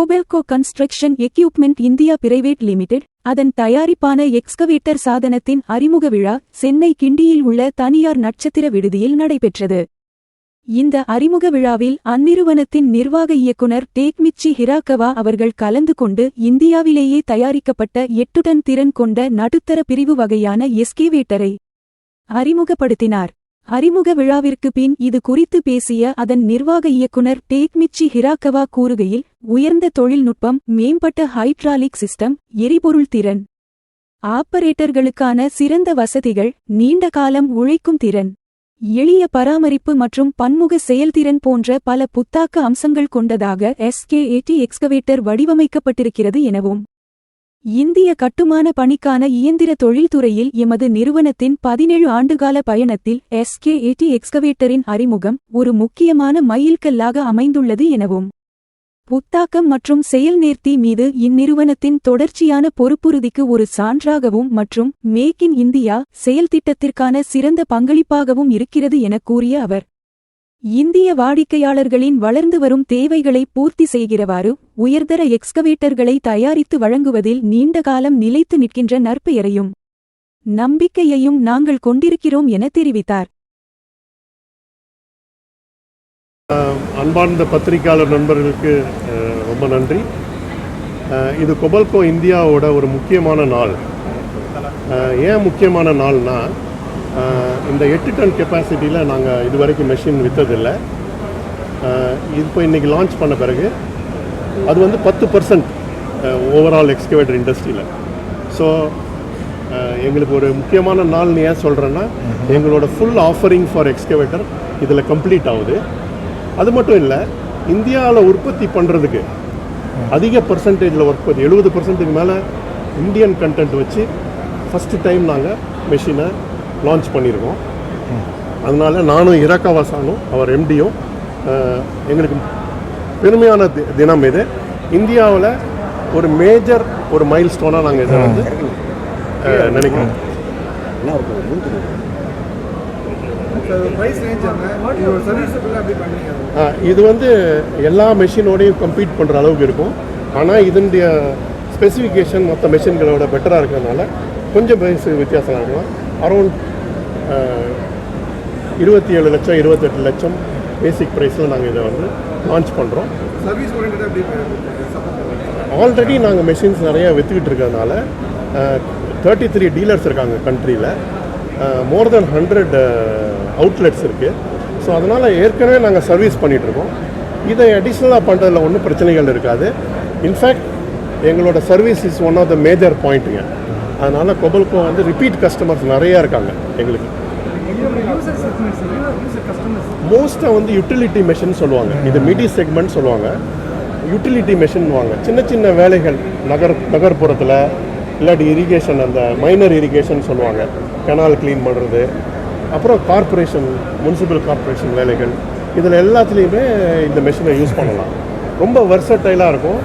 Kobelco construction equipment India private limited அதன் தயாரிப்பான excavator சாதனத்தின் அறிமுக விழா சென்னை கிண்டியில் உள்ள தனியார் நட்சத்திர விடுதியில் நடைபெற்றது. இந்த அறிமுக விழாவில் அந்நிறுவனத்தின் நிர்வாக இயக்குனர் டேக்மிச்சி ஹிராகவா அவர்கள் கலந்து கொண்டு இந்தியாவிலேயே தயாரிக்கப்பட்ட எட்டுடன் திறன் கொண்ட நடுத்தர பிரிவு வகையான எஸ்கேவேட்டரை அறிமுகப்படுத்தினார். அறிமுக விழாவிற்கு பின் இது குறித்து பேசிய அதன் நிர்வாக இயக்குனர் டேக்மிச்சி ஹிராகவா கூறுகையில் உயர்ந்த தொழில்நுட்பம் மேம்பட்ட ஹைட்ராலிக் சிஸ்டம் எரிபொருள் திறன். ஆப்பரேட்டர்களுக்கான சிறந்த வசதிகள் நீண்ட காலம் உழைக்கும் திறன். எளிய பராமரிப்பு மற்றும் பன்முக செயல்திறன் போன்ற பல புத்தாக்க அம்சங்கள் கொண்டதாக எஸ்கேஏடி எக்ஸ்கவேட்டர் வடிவமைக்கப்பட்டிருக்கிறது எனவும் இந்திய கட்டுமான பணிக்கான இயந்திர தொழில்துறையில் எமது நிறுவனத்தின் பதினேழு ஆண்டுகால பயணத்தில் எஸ்கேஏடி எக்ஸ்கவேட்டரின் அறிமுகம் ஒரு முக்கியமான மைல்கல்லாக அமைந்துள்ளது எனவும் புத்தாக்கம் மற்றும் செயல்நேர்த்தி மீது இந்நிறுவனத்தின் தொடர்ச்சியான பொறுப்புறுதிக்கு ஒரு சான்றாகவும் மற்றும் மேக் இன் இந்தியா செயல்திட்டத்திற்கான சிறந்த பங்களிப்பாகவும் இருக்கிறது என கூறிய அவர் இந்திய வாடிக்கையாளர்களின் வளர்ந்து வரும் தேவைகளை பூர்த்தி செய்கிறவாறு உயர்தர எக்ஸ்கவேட்டர்களை தயாரித்து வழங்குவதில் நீண்ட காலம் நிலைத்து நிற்கின்ற நற்பெயரையும் நம்பிக்கையையும் நாங்கள் கொண்டிருக்கிறோம் என தெரிவித்தார். அன்பார்ந்த பத்திரிகையாளர் நண்பர்களுக்கு ரொம்ப நன்றி. இது கொபல்கோ இந்தியாவோட ஒரு முக்கியமான நாள். ஏன் முக்கியமான நாள்னா இந்த எட்டு டன் கெப்பாசிட்டியில் நாங்கள் இது வரைக்கும் மெஷின் விற்றதில்லை இப்போ இன்றைக்கி லான்ச் பண்ண பிறகு அது வந்து பத்து பர்சன்ட் ஓவரால் எக்ஸ்கவேட்டர் இண்டஸ்ட்ரியில் ஸோ எங்களுக்கு ஒரு முக்கியமான நாள்னு ஏன் சொல்கிறேன்னா எங்களோட ஃபுல் ஆஃபரிங் ஃபார் எக்ஸ்கவேட்டர் இதில் கம்ப்ளீட் ஆகுது. அது மட்டும் இல்லை இந்தியாவில் உற்பத்தி பண்ணுறதுக்கு அதிக பர்சன்டேஜில் ஒர்க் பண்ணி எழுபது பர்சன்ட்டுக்கு மேலே இந்தியன் கண்டென்ட் வச்சு ஃபஸ்ட்டு டைம் நாங்கள் மெஷினை லான்ச் பண்ணியிருக்கோம். அதனால நானும் இரக்கவாசானும் அவர் எம்டியும் எங்களுக்கு பெருமையான தினம் இது. இந்தியாவில் ஒரு மேஜர் ஒரு மைல் ஸ்டோனாக நாங்கள் இதை வந்து நினைக்கிறோம். இது வந்து எல்லா மெஷினோடையும் கம்பீட் பண்ணுற அளவுக்கு இருக்கும். ஆனால் இதனுடைய ஸ்பெசிஃபிகேஷன் மற்ற மெஷின்களோட பெட்டராக இருக்கிறதுனால கொஞ்சம் ப்ரைஸ் வித்தியாசம் இருக்கலாம். அரௌண்ட் இருபத்தி ஏழு லட்சம் இருபத்தெட்டு லட்சம் பேசிக் ப்ரைஸில் நாங்கள் இதை வந்து லான்ச் பண்ணுறோம் சர்வீஸ் ஆல்ரெடி நாங்கள் மெஷின்ஸ் நிறைய விற்றுக்கிட்டு இருக்கிறதுனால தேர்ட்டி த்ரீ டீலர்ஸ் இருக்காங்க கண்ட்ரியில் மோர் தென் ஹண்ட்ரட் அவுட்லெட்ஸ் இருக்குது ஸோ அதனால் ஏற்கனவே நாங்கள் சர்வீஸ் பண்ணிகிட்ருக்கோம் இதை அடிஷ்னலாக பண்ணுறதுல ஒன்றும் பிரச்சனைகள் இருக்காது. இன்ஃபேக்ட் எங்களோட service is one of the major பாயிண்ட்டுங்க அதனால் கொபல்கோ வந்து ரிப்பீட் கஸ்டமர்ஸ் நிறையா இருக்காங்க எங்களுக்கு. மோஸ்ட்டாக வந்து யூட்டிலிட்டி மெஷின் சொல்லுவாங்க. இது மிடி செக்மெண்ட் சொல்லுவாங்க. யூட்டிலிட்டி மெஷின் வாங்க. சின்ன சின்ன வேலைகள் நகர் நகர்ப்புறத்தில் இல்லாட்டி இரிகேஷன் அந்த மைனர் இரிகேஷன் சொல்லுவாங்க. கெனால் க்ளீன் பண்ணுறது அப்புறம் கார்ப்பரேஷன் முனிசிபல் கார்ப்பரேஷன் வேலைகள். இதில் எல்லாத்துலேயுமே இந்த மெஷினை யூஸ் பண்ணலாம். ரொம்ப வெர்சடைலாக இருக்கும்.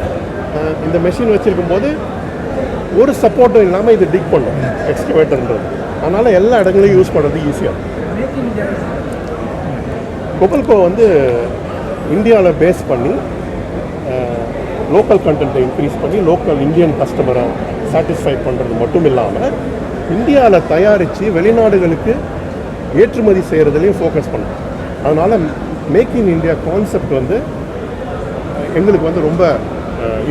இந்த மெஷின் வச்சுருக்கும் போது ஒரு சப்போர்ட்டும் இல்லாமல் இது டிக் பண்ணும். எக்ஸ்கவேட்டர்ன்றது அதனால் எல்லா இடங்களையும் யூஸ் பண்ணுறது ஈஸியாக கொபல்கோ வந்து இந்தியாவில் பேஸ் பண்ணி லோக்கல் கண்டென்ட்டை இன்க்ரீஸ் பண்ணி லோக்கல் இந்தியன் கஸ்டமரை சாட்டிஸ்ஃபை பண்ணுறது மட்டும் இல்லாமல் இந்தியாவில் தயாரித்து வெளிநாடுகளுக்கு ஏற்றுமதி செய்கிறதுலையும் ஃபோக்கஸ் பண்ணும். அதனால் மேக் இன் இந்தியா கான்செப்ட் வந்து எங்களுக்கு வந்து ரொம்ப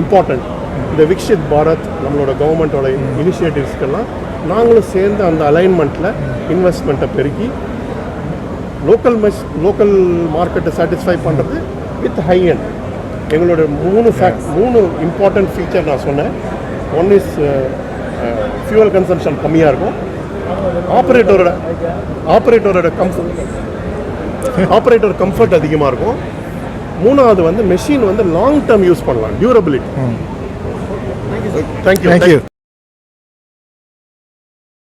இம்பார்ட்டண்ட் இந்த விக்ஷித் பாரத் நம்மளோட கவர்மெண்ட்டோட இனிஷியேட்டிவ்ஸ்க்கெல்லாம் நாங்களும் சேர்ந்து அந்த அலைன்மெண்ட்டில் இன்வெஸ்ட்மெண்ட்டை பெருக்கி லோக்கல் மெஷ் லோக்கல் மார்க்கெட்டை சாட்டிஸ்ஃபை பண்ணுறது வித் ஹை end. எங்களோட மூணு ஃபேக்ட் மூணு இம்பார்ட்டன்ட் ஃபீச்சர் நான் சொன்னேன். ஒன் இஸ் ஃபியூவல் கன்சம்ஷன் கம்மியாக இருக்கும். ஆப்ரேட்டரோட ஆப்ரேட்டரோட கம்ஃபர்ட் ஆப்ரேட்டர் கம்ஃபர்ட் அதிகமாக இருக்கும். மூணாவது வந்து மெஷின் வந்து லாங் டேர்ம் யூஸ் பண்ணலாம். Durability thank you you.